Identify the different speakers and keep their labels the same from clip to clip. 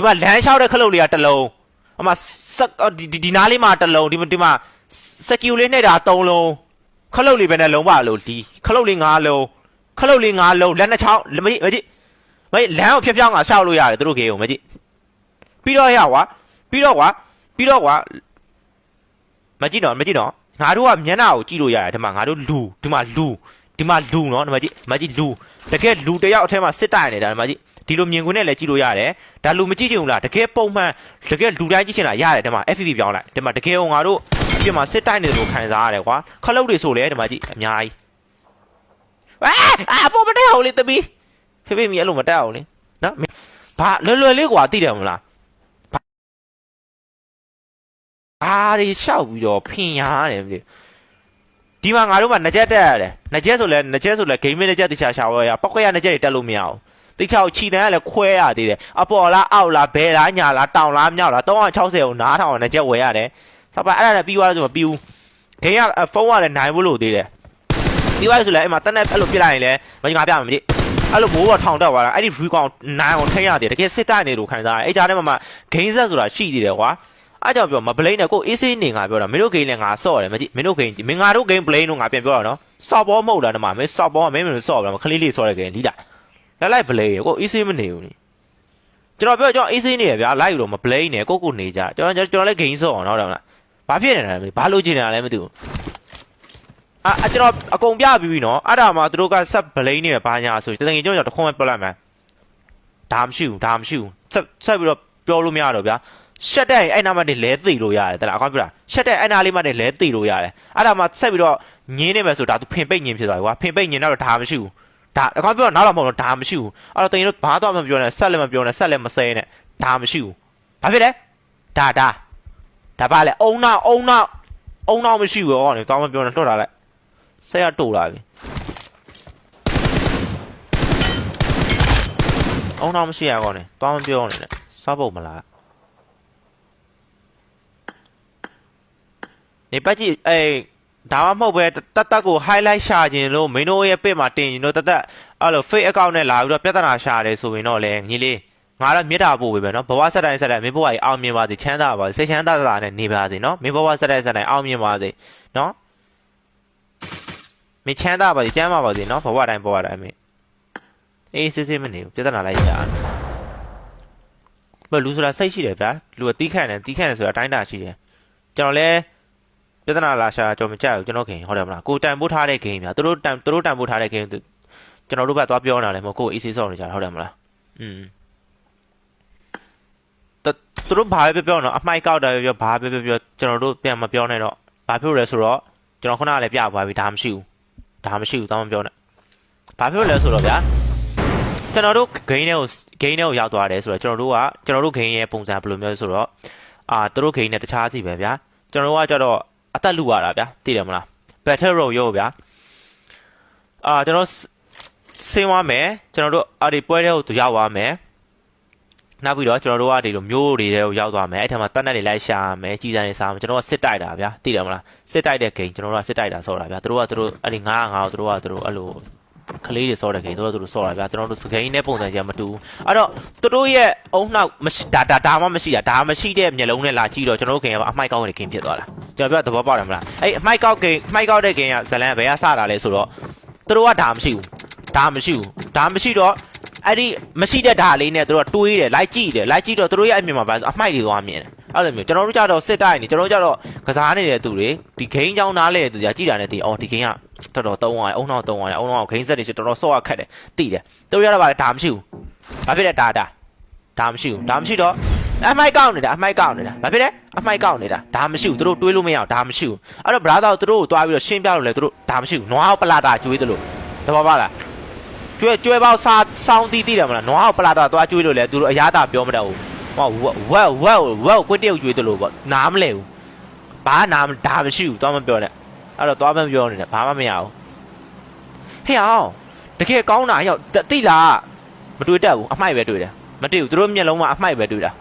Speaker 1: ဒီမှာလမ်းလျှောက်တဲ့ခလုတ်လေးကတစ်လုံးအမဆက်အော်ဒီဒီဒီနားလေးမှာတစ်လုံးဒီမှာဒီမှာစကီယူလေးနဲ့တာ၃လုံးခလုတ်လေးပဲနဲ့လုံးပါလို့ဒီခလုတ်လေး၅လုံးခလုတ်လေး၅လုံးလက်နှစ်ချောင်းမကြီးမကြီးမကြီးလမ်းကိုဖျက်ဖျောင်းကရှောက်လို့ရတယ်သူတို့ကေကိုမကြီးပြီးတော့ရကွာပြီးတော့ကွာပြီးတော့ကွာမကြည့်တော့မကြည့်တော့ငါတို့ကမျက်နှာကိုကြည့်လို့ရတယ်ဒီမှာငါတို့လူဒီမှာလူဒီမှာလူနော်ဒီမှာကြည့်မကြည့်လူတကယ်လူတစ်ယောက်အထက်မှာစစ်တိုင်နေတာဒီမှာကြည့် ဒီလိုမြင်ကွင်းနဲ့လည်းကြည့်လို့ရတယ်ဒါလူမကြည့်ချင်ဘူးလားတကယ်ပုံမှန်တကယ်လူတိုင်းကြည့်ချင်လားရတယ်ဒီမှာ FPV ပြောင်းလိုက်ဒီမှာတကယ်ဟိုငါတို့အပြင်မှာစစ်တိုင်နေတယ်လို့ခံစားရတယ်ကွာခလုတ်တွေဆိုလေဒီမှာကြည့်အများကြီးအာအာပေါ်မတက်အောင်လေတပီးဖေဖေမီအဲ့လိုမတက်အောင်လေနော်ဘာလွယ်လွယ်လေးကွာသိတယ်မလားဘာတွေရှောက်ပြီးတော့ဖင်ရတယ်မသိဒီမှာငါတို့ကငကြက်တက်ရတယ်ငကြက်ဆိုလဲငကြက်ဆိုလဲဂိမ်းမင်းငကြက်တခြားရှာဝရပောက်ကရငကြက်တွေတက်လို့မရအောင် တိချောက်ခြီတန်းကလည်းခွဲရသေးတယ်အပေါ်လားအောက်လားဘယ်လားညာလားတောင်လားမြောက်လား360ကိုနားထောင်ငကြက်ဝယ်ရတယ်စပါအဲ့ဒါလည်းပြီးသွားလို့ဆိုမပြီးဘူးဂိမ်းကဖုန်းကလည်းနိုင်ဖို့လို့သေးတယ်ပြီးသွားဆိုလဲအဲ့မှာတက်နဲ့အဲ့လိုပြစ်လိုက်ရင်လည်းမငါပြမှာမသိအဲ့လိုမိုးကထောင်တက်သွားတာအဲ့ဒီ view ကောင်နိုင်အောင်ထိရတယ်တကယ်စစ်တိုက်နေလို့ခံစားရတယ်အဲ့ကြားထဲမှာမှဂိမ်းဆက်ဆိုတာရှိသေးတယ်ကွာအားကြောင့်ပြောမဘလိန်နဲ့ကိုအေးဆေးနေငါပြောတာမင်းတို့ဂိမ်းနဲ့ငါဆော့တယ်မကြည့်မင်းတို့ဂိမ်းမင်းငါတို့ဂိမ်းဘလိန်တို့ငါပြန်ပြောတာနော်ဆော့ဘောမဟုတ်လားဒီမှာမင်းဆော့ဘောကမင်းမင်းဆော့ပါမခလေးလေးဆော့တဲ့ဂိမ်းလीတာ လက်လိုက်ဘလိန်ကိုအေးဆေးမနေဘူးနိကျွန်တော်ပြောကျွန်တော်အေးဆေးနေရဗျာလိုက်လို့မဘလိန်နဲ့ကိုကိုနေကြကျွန်တော်ကျွန်တော်လည်းဂိမ်းဆော့အောင်တော့တယ်မလားဘာဖြစ်နေတာလဲဘာလို့ချင်နေတာလဲမသိဘူးအာကျွန်တော်အကုန်ပြပြီးပြီနော်အဲ့ဒါမှသူတို့ကဆက်ဘလိန်နေဘာညာဆိုတကယ်ကျွန်တော်တခွန်းပဲပြောလိုက်မယ်ဒါမရှိဘူးဒါမရှိဘူးဆက်ဆက်ပြီးတော့ပြောလို့မရတော့ဗျာရှက်တဲ့အဲ့နားမှာနေလဲသိလို့ရတယ်တလားအကောင်းပြလားရှက်တဲ့အဲ့နားလေးမှာနေလဲသိလို့ရတယ်အဲ့ဒါမှဆက်ပြီးတော့ညင်းနေမယ်ဆိုဒါသူဖင်ပိတ်ညင်းဖြစ်သွားပြီကွာဖင်ပိတ်ညင်းတော့ဒါမရှိဘူး ဒါအကောင်းပြောတော့နောက်တော့မဟုတ်တော့ဒါမရှိဘူးအဲ့တော့တင်တို့ဘာတော့မပြောနဲ့ဆက်လည်းမပြောနဲ့ဆက်လည်းမဆဲနဲ့ဒါမရှိဘူးဘာဖြစ်လဲဒါဒါဒါပါလေအုံနောက်အုံနောက်အုံနောက်မရှိဘူးဟောနေတော့မပြောနဲ့လွတ်လာလိုက်ဆက်ရတိုးလာပြီအုံနောက်မရှိရကောနေတော့မပြောနဲ့စားဖို့မလားနေပတ်ကြည့်အေး ဒါမှမဟုတ်ပဲတတ်တတ်ကို highlight ရှာခြင်းလို့မင်းတို့ရဲ့ပစ်မှာတင်ရင်တို့တတ်တတ်အဲ့လို fake account နဲ့လာပြီးတော့ပြဿနာရှာတယ်ဆိုရင်တော့လေညီလေးငါတော့မေတ္တာပို့ပေးမယ်နော်ဘဝဆက်တိုင်းဆက်တိုင်းမင်းဘဝကြီးအောင်မြင်ပါစေချမ်းသာပါစေစိတ်ချမ်းသာသာနဲ့နေပါစေနော်မင်းဘဝဆက်တိုင်းဆက်တိုင်းအောင်မြင်ပါစေနော်မင်းချမ်းသာပါစေချမ်းသာပါစေနော်ဘဝတိုင်းဘဝတိုင်းမင်းအေးစစ်စစ်မနေဘူးပြဿနာလိုက်ရအောင်ဘယ်လူဆိုတာစိတ်ရှိတယ်ဗျာလူကတီးခန့်တယ်တီးခန့်တယ်ဆိုတာအတိုင်းတာရှိတယ်ကျွန်တော်လည်း ပြဿနာလာရှာကျွန်တော်မကြိုက်ဘူးကျွန်တော်ခင်ဟုတ်တယ်မလားကိုတန်ပို့ထားတဲ့ဂိမ်းဗျာသူတို့တန်သူတို့တန်ပို့ထားတဲ့ဂိမ်းကျွန်တော်တို့ကသွားပြောနေတာလေမဟုတ်ကို easy ဆော့နေကြတာဟုတ်တယ်မလားอืมတသူတို့ဘာပဲပြောပြောနော်အမိုက်ကောက်တာပဲပြောဘာပဲပြောပြောကျွန်တော်တို့ပြန်မပြောနဲ့တော့ဘာဖြစ်လို့လဲဆိုတော့ကျွန်တော်ခုနကလည်းပြသွားပြီဒါမရှိဘူးဒါမရှိဘူးတောင်းမပြောနဲ့ဘာဖြစ်လို့လဲဆိုတော့ဗျာကျွန်တော်တို့ဂိမ်းထဲကိုဂိမ်းထဲကိုရောက်သွားတယ်ဆိုတော့ကျွန်တော်တို့ကကျွန်တော်တို့ဂိမ်းရဲ့ပုံစံဘယ်လိုမျိုးလဲဆိုတော့အာသူတို့ဂိမ်းနဲ့တခြားစီပဲဗျာကျွန်တော်တို့ကကြတော့ အသက်လူရတာဗျာသိတယ်မလား battle row ရောဗျာအာကျွန်တော်ဆင်းသွားမယ်ကျွန်တော်တို့အဲ့ဒီပွဲတွေကိုရောက်သွားမယ်နောက်ပြီးတော့ကျွန်တော်တို့ကဒီလိုမျိုးတွေတွေကိုရောက်သွားမယ်အဲ့ထက်မှာတက်နက်တွေလိုက်ရှာမယ်ကြီးစံတွေစားမယ်ကျွန်တော်ကစစ်တိုက်တာဗျာသိတယ်မလားစစ်တိုက်တဲ့ဂိမ်းကျွန်တော်တို့ကစစ်တိုက်တာဆော့တာဗျာသူတို့ကသူတို့အဲ့ဒီ900 900ကိုသူတို့ကသူတို့အဲ့လို ကလေးတွေဆော့တဲ့ဂိမ်းသူတို့ကသူတို့ဆော့တာဗျာကျွန်တော်တို့စကိန်းနဲ့ပုံစံကြီးမတူဘူးအဲ့တော့သူတို့ရဲ့အုံနောက်မရှိဒါဒါဒါမှမရှိတာဒါမရှိတဲ့မျက်လုံးနဲ့လာကြည့်တော့ကျွန်တော်တို့ဂိမ်းကအမိုက်ကောက်တဲ့ဂိမ်းဖြစ်သွားတာကျွန်တော်ပြောသဘောပေါက်တယ်မလားအဲ့အမိုက်ကောက်ဂိမ်းမိုက်ကောက်တဲ့ဂိမ်းကဇလန်ဘယ်ကစတာလဲဆိုတော့သူတို့ကဒါမရှိဘူးဒါမရှိဘူးဒါမရှိတော့အဲ့ဒီမရှိတဲ့ဓာတ်လေးနဲ့သူတို့ကတွေးတယ်လိုက်ကြည့်တယ်လိုက်ကြည့်တော့သူတို့ရဲ့အမြင်မှာပါအမိုက်တွေသွားမြင်တယ် အဲ့လိုမျိုးကျွန်တော်တို့ကြတော့စစ်တိုင်းနေကျွန်တော်တို့ကြတော့ကစားနေတဲ့သူတွေဒီဂိမ်းချောင်းနားလဲတဲ့သူကြကြည့်တာနဲ့တည်အော်ဒီဂိမ်းကတော်တော်သုံးသွားတယ်အုံနောက်သုံးသွားတယ်အုံနောက်ဂိမ်းဆက်တွေရှိတော်တော်ဆော့ရခက်တယ်တည်တယ်သူတို့ရတော့ဗာဒါမရှိဘူးဘာဖြစ်လဲဒါဒါဒါမရှိဘူးဒါမရှိတော့အမိုက်ကောက်နေတာအမိုက်ကောက်နေတာဘာဖြစ်လဲအမိုက်ကောက်နေတာဒါမရှိဘူးသူတို့တွေးလို့မရအောင်ဒါမရှိဘူးအဲ့တော့ brother သူတို့ကိုတွားပြီးတော့ရှင်းပြလို့လေသူတို့ဒါမရှိဘူးနွားကိုပလာတာကျွေးတယ်လို့တဘောပါလားကျွဲကျွဲပေါက်စားစောင်းတီးတီးတယ်မလားနွားကိုပလာတာတွားကျွေးလို့လေသူတို့အရာတာပြောမတတ်ဘူး ဟောဝက်ဝက်ဝက်ဝက်ကိုတရုတ်ကျွေးတယ်လို့ပေါ့နားမလဲဘူးဘာနားဒါမရှိဘူးတွားမပြောနဲ့အဲ့တော့တွားမပြောနေတယ်ဘာမှမရဘူးဟေ့အောင်တကယ်ကောင်းတာရောက်တိလားမတွေ့တတ်ဘူးအမိုက်ပဲတွေ့တယ်မတွေ့ဘူးသူတို့မျက်လုံးမှာအမိုက်ပဲတွေ့တာ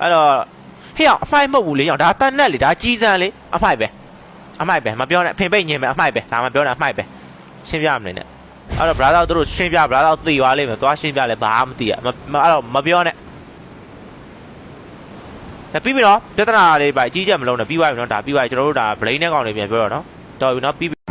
Speaker 1: အဲ့တော့ဟေ့အောင်အမိုက်မဟုတ်ဘူးလေအောင်ဒါတန်နဲ့လေဒါကြီးစံလေအမိုက်ပဲအမိုက်ပဲမပြောနဲ့အဖင်ပိတ်ညင်ပဲအမိုက်ပဲဒါမှပြောနဲ့အမိုက်ပဲရှင်းပြမနေနဲ့အဲ့တော့ brother တို့ရှင်းပြ brother သိသွားလိမ့်မယ်သွားရှင်းပြလဲဘာမှမသိရမအဲ့တော့မပြောနဲ့ ဒါပြီးပြီနော်ပြဿနာလေးပါအကြီးကျယ်မလုံးနဲ့ပြီးသွားပြီနော်ဒါပြီးသွားပြီကျွန်တော်တို့ဒါ blade နဲ့ကောင်လေးပြန်ပြောတော့နော်တော်ပြီနော်ပြီးပြီ